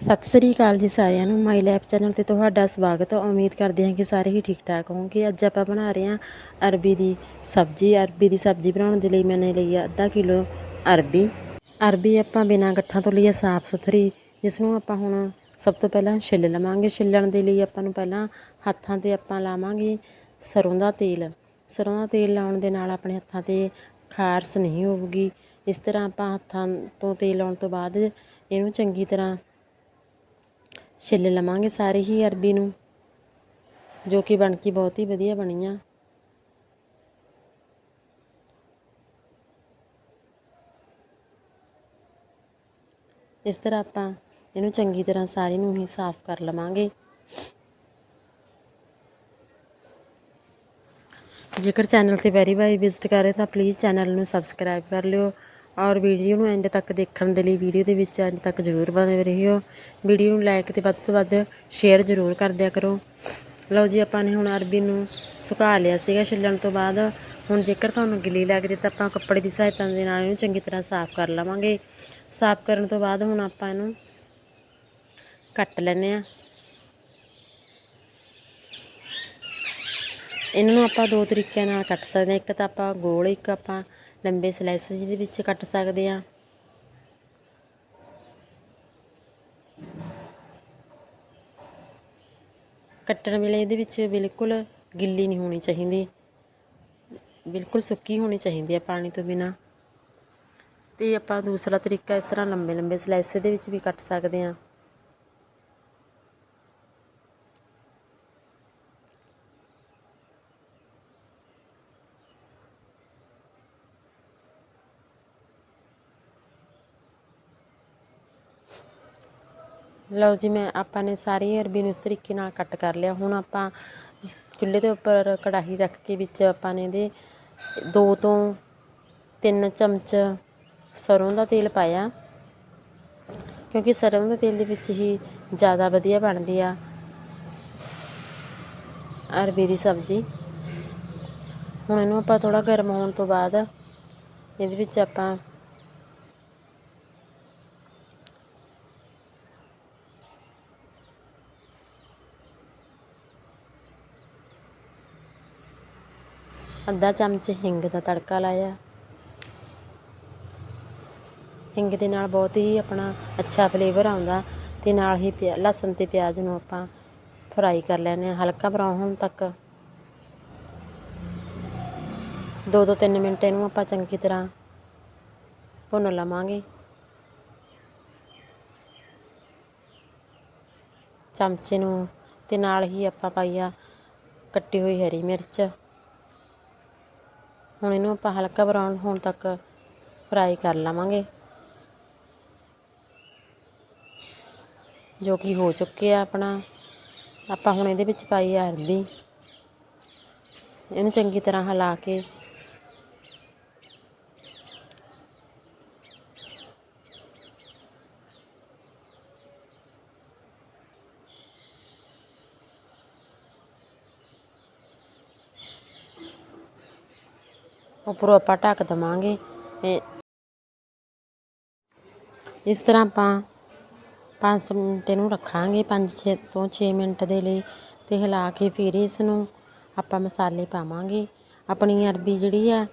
ਸਤਿ ਸ੍ਰੀ ਅਕਾਲ ਜੀ ਸਾਰਿਆਂ ਨੂੰ। ਮਾਈ ਲੈਬ ਚੈਨਲ ਤੇ ਤੁਹਾਡਾ ਸਵਾਗਤ ਹੈ। ਉਮੀਦ ਕਰਦੇ ਹਾਂ ਕਿ ਸਾਰੇ ਹੀ ਠੀਕ ਠਾਕ ਹੋਵੋਗੇ ਅੱਜ ਆਪਾਂ ਬਣਾ ਰਹੇ ਹਾਂ ਅਰਬੀ ਦੀ ਸਬਜ਼ੀ। ਅਰਬੀ ਦੀ ਸਬਜ਼ੀ ਬਣਾਉਣ ਦੇ ਲਈ ਮੈਨੇ ਲਈ ਆ ਅੱਧਾ ਕਿਲੋ ਅਰਬੀ। ਅਰਬੀ ਆਪਾਂ ਬਿਨਾਂ ਗੱਠਾਂ ਤੋਂ ਲਈ ਆ ਸਾਫ਼ ਸੁਥਰੀ, ਜਿਸ ਨੂੰ ਆਪਾਂ ਹੁਣ ਸਭ ਤੋਂ ਪਹਿਲਾਂ ਛਿੱਲ ਲਵਾਂਗੇ। ਛਿੱਲਣ ਦੇ ਲਈ ਆਪਾਂ ਨੂੰ ਪਹਿਲਾਂ ਹੱਥਾਂ ਤੇ ਆਪਾਂ ਲਾਵਾਂਗੇ ਸਰੋਂ ਦਾ ਤੇਲ। ਸਰੋਂ ਦਾ ਤੇਲ ਲਾਉਣ ਦੇ ਨਾਲ ਆਪਣੇ ਹੱਥਾਂ ਤੇ ਖਾਰਸ ਨਹੀਂ ਹੋਊਗੀ। ਇਸ ਤਰ੍ਹਾਂ ਆਪਾਂ ਹੱਥਾਂ ਤੋਂ ਤੇਲ ਲਾਉਣ ਤੋਂ ਬਾਅਦ ਇਹਨੂੰ ਚੰਗੀ ਤਰ੍ਹਾਂ ਛਿੱਲ ਲਵਾਂਗੇ ਸਾਰੇ ਹੀ ਅਰਬੀ ਨੂੰ, ਜੋ ਕਿ ਬਣ ਕੇ ਬਹੁਤ ਹੀ ਵਧੀਆ ਬਣੀ ਆ ਇਸ ਤਰ੍ਹਾਂ ਆਪਾਂ ਇਹਨੂੰ ਚੰਗੀ ਤਰ੍ਹਾਂ ਸਾਰੇ ਨੂੰ ਹੀ ਸਾਫ਼ ਕਰ ਲਵਾਂਗੇ। ਜੇਕਰ ਚੈਨਲ ਤੇ ਪਹਿਲੀ ਵਾਰ ਵਿਜ਼ਿਟ ਕਰ ਰਹੇ ਤਾਂ ਪਲੀਜ਼ ਚੈਨਲ ਨੂੰ ਸਬਸਕ੍ਰਾਈਬ ਕਰ ਲਿਓ। ਔਰ ਵੀਡੀਓ ਨੂੰ ਐਂਡ ਤੱਕ ਦੇਖਣ ਦੇ ਲਈ ਵੀਡੀਓ ਦੇ ਵਿੱਚ ਐਂਡ ਤੱਕ ਜ਼ਰੂਰ ਬਣੇ ਰਹਿਓ। ਵੀਡੀਓ ਨੂੰ ਲਾਈਕ ਤੇ ਵੱਧ ਤੋਂ ਵੱਧ ਸ਼ੇਅਰ ਜ਼ਰੂਰ ਕਰ ਦਿਆ ਕਰੋ। ਲਓ ਜੀ, ਆਪਾਂ ਨੇ ਹੁਣ ਅਰਬੀ ਨੂੰ ਸੁਕਾ ਲਿਆ ਸੀਗਾ ਛਿੱਲਣ ਤੋਂ ਬਾਅਦ। ਹੁਣ ਜੇਕਰ ਤੁਹਾਨੂੰ ਗਿੱਲੀ ਲੱਗਦੀ ਤਾਂ ਆਪਾਂ ਕੱਪੜੇ ਦੀ ਸਹਾਇਤਾ ਦੇ ਨਾਲ ਇਹਨੂੰ ਚੰਗੀ ਤਰ੍ਹਾਂ ਸਾਫ਼ ਕਰ ਲਵਾਂਗੇ। ਸਾਫ਼ ਕਰਨ ਤੋਂ ਬਾਅਦ ਹੁਣ ਆਪਾਂ ਇਹਨੂੰ ਕੱਟ ਲੈਨੇ ਆ ਇਹਨਾਂ ਨੂੰ ਆਪਾਂ ਦੋ ਤਰੀਕਿਆਂ ਨਾਲ ਕੱਟ ਸਕਦੇ ਹਾਂ। ਇੱਕ ਤਾਂ ਆਪਾਂ ਗੋਲ, ਇੱਕ ਆਪਾਂ ਲੰਬੇ ਸਲਾਈਸ ਦੇ ਵਿੱਚ ਕੱਟ ਸਕਦੇ ਹਾਂ। ਕੱਟਣ ਵੇਲੇ ਇਹਦੇ ਵਿੱਚ ਬਿਲਕੁਲ ਗਿੱਲੀ ਨਹੀਂ ਹੋਣੀ ਚਾਹੀਦੀ। ਬਿਲਕੁਲ ਸੁੱਕੀ ਹੋਣੀ ਚਾਹੀਦੀ ਹੈ ਪਾਣੀ ਤੋਂ ਬਿਨਾ। ਤੇ ਆਪਾਂ ਦੂਸਰਾ ਤਰੀਕਾ ਇਸ ਤਰ੍ਹਾਂ ਲੰਬੇ ਲੰਬੇ ਸਲਾਈਸ ਦੇ ਵਿੱਚ ਵੀ ਕੱਟ ਸਕਦੇ ਹਾਂ। ਲਓ ਜੀ, ਮੈਂ ਆਪਾਂ ਨੇ ਸਾਰੀ ਅਰਬੀ ਨੂੰ ਇਸ ਤਰੀਕੇ ਨਾਲ ਕੱਟ ਕਰ ਲਿਆ। ਹੁਣ ਆਪਾਂ ਚੁੱਲ੍ਹੇ ਦੇ ਉੱਪਰ ਕੜਾਹੀ ਰੱਖ ਕੇ ਵਿੱਚ ਆਪਾਂ ਨੇ ਇਹਦੇ ਦੋ ਤੋਂ ਤਿੰਨ ਚਮਚ ਸਰੋਂ ਦਾ ਤੇਲ ਪਾਇਆ। ਕਿਉਂਕਿ ਸਰੋਂ ਦੇ ਤੇਲ ਦੇ ਵਿੱਚ ਹੀ ਜ਼ਿਆਦਾ ਵਧੀਆ ਬਣਦੀ ਆ ਅਰਬੀ ਦੀ ਸਬਜ਼ੀ। ਹੁਣ ਇਹਨੂੰ ਆਪਾਂ ਥੋੜਾ ਗਰਮ ਹੋਣ ਤੋਂ ਬਾਅਦ ਇਹਦੇ ਵਿੱਚ ਆਪਾਂ ਅੱਧਾ ਚਮਚ ਹਿੰਗ ਦਾ ਤੜਕਾ ਲਾਇਆ। ਹਿੰਗ ਦੇ ਨਾਲ ਬਹੁਤ ਹੀ ਆਪਣਾ ਅੱਛਾ ਫਲੇਵਰ ਆਉਂਦਾ ਤੇ ਨਾਲ ਹੀ ਪਿਆ, ਲਸਣ ਤੇ ਪਿਆਜ਼ ਨੂੰ ਆਪਾਂ ਫਰਾਈ ਕਰ ਲੈਣੇ ਆ ਹਲਕਾ ਬਰਾਊਨ ਹੋਣ ਤੱਕ। ਦੋ ਦੋ ਤਿੰਨ ਮਿੰਟ ਇਹਨੂੰ ਆਪਾਂ ਚੰਗੀ ਤਰ੍ਹਾਂ ਭੁੰਨ ਲਵਾਂਗੇ। ਚਮਚੇ ਨੂੰ ਤੇ ਨਾਲ ਹੀ ਆਪਾਂ ਪਾਈਆ ਕੱਟੀ ਹੋਈ ਹਰੀ ਮਿਰਚ। ਹੁਣ ਇਹਨੂੰ ਆਪਾਂ ਹਲਕਾ ਬਰਾਊਨ ਹੋਣ ਤੱਕ ਫਰਾਈ ਕਰ ਲਵਾਂਗੇ। ਜੋ ਕਿ ਹੋ ਚੁੱਕੇ ਆ ਆਪਣਾ। ਆਪਾਂ ਹੁਣ ਇਹਦੇ ਵਿੱਚ ਪਾਈ ਆ ਹਲਦੀ। ਇਹਨੂੰ ਚੰਗੀ ਤਰ੍ਹਾਂ ਹਿਲਾ ਕੇ ਉੱਪਰੋਂ ਆਪਾਂ ਢੱਕ ਦਵਾਂਗੇ ਇਸ ਤਰ੍ਹਾਂ ਆਪਾਂ 5 ਮਿੰਟ ਇਹਨੂੰ ਰੱਖਾਂਗੇ 5-6 ਤੋਂ 6 ਮਿੰਟ ਦੇ ਲਈ ਤੇ ਹਿਲਾ ਕੇ ਫਿਰ ਇਸ ਨੂੰ ਆਪਾਂ ਮਸਾਲੇ ਪਾਵਾਂਗੇ। ਆਪਣੀ ਅਰਬੀ ਜਿਹੜੀ ਆ,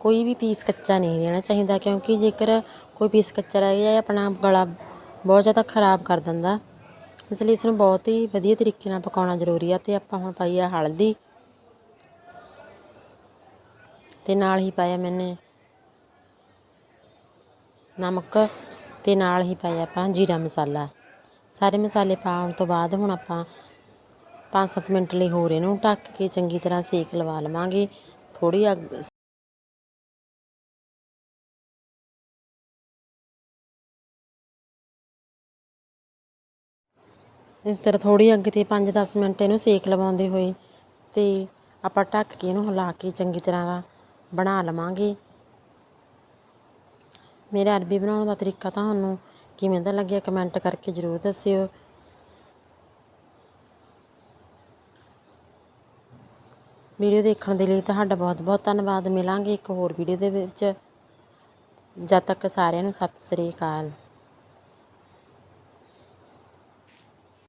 ਕੋਈ ਵੀ ਪੀਸ ਕੱਚਾ ਨਹੀਂ ਰਹਿਣਾ ਚਾਹੀਦਾ ਕਿਉਂਕਿ ਜੇਕਰ ਕੋਈ ਪੀਸ ਕੱਚਾ ਰਹਿ ਗਿਆ ਆਪਣਾ ਗਲਾ ਬਹੁਤ ਜ਼ਿਆਦਾ ਖਰਾਬ ਕਰ ਦਿੰਦਾ। ਇਸ ਲਈ ਇਸ ਨੂੰ ਬਹੁਤ ਹੀ ਵਧੀਆ ਤਰੀਕੇ ਨਾਲ ਪਕਾਉਣਾ ਜ਼ਰੂਰੀ ਆ ਤੇ ਆਪਾਂ ਹੁਣ ਪਾਈ ਆ ਹਲਦੀ। ਅਤੇ ਨਾਲ ਹੀ ਪਾਇਆ ਮੈਨੇ ਨਮਕ ਅਤੇ ਨਾਲ ਹੀ ਪਾਇਆ ਆਪਾਂ ਜੀਰਾ ਮਸਾਲਾ। ਸਾਰੇ ਮਸਾਲੇ ਪਾਉਣ ਤੋਂ ਬਾਅਦ ਹੁਣ ਆਪਾਂ 5-7 ਮਿੰਟ ਲਈ ਹੋਰ ਇਹਨੂੰ ਢੱਕ ਕੇ ਚੰਗੀ ਤਰ੍ਹਾਂ ਸੇਕ ਲਵਾ ਲਵਾਂਗੇ। ਥੋੜੀ ਅੱਗ ਇਸ ਤਰ੍ਹਾਂ ਥੋੜੀ ਅੱਗ ਤੇ 5-10 ਮਿੰਟ ਇਹਨੂੰ ਸੇਕ ਲਵਾਉਂਦੇ ਹੋਏ ਤੇ ਆਪਾਂ ਢੱਕ ਕੇ ਇਹਨੂੰ ਹਿਲਾ ਕੇ ਚੰਗੀ ਤਰ੍ਹਾਂ ਬਣਾ ਲਵਾਂਗੇ। ਮੇਰਾ ਅਰਬੀ ਬਣਾਉਣ ਦਾ ਤਰੀਕਾ ਤੁਹਾਨੂੰ ਕਿਵੇਂ ਦਾ ਲੱਗਿਆ ਕਮੈਂਟ ਕਰਕੇ ਜ਼ਰੂਰ ਦੱਸਿਓ। ਵੀਡੀਓ ਦੇਖਣ ਦੇ ਲਈ ਤੁਹਾਡਾ ਬਹੁਤ ਬਹੁਤ ਧੰਨਵਾਦ। ਮਿਲਾਂਗੇ ਇੱਕ ਹੋਰ ਵੀਡੀਓ ਦੇ ਵਿੱਚ। ਜਦ ਤੱਕ ਸਾਰਿਆਂ ਨੂੰ ਸਤਿ ਸ੍ਰੀ ਅਕਾਲ।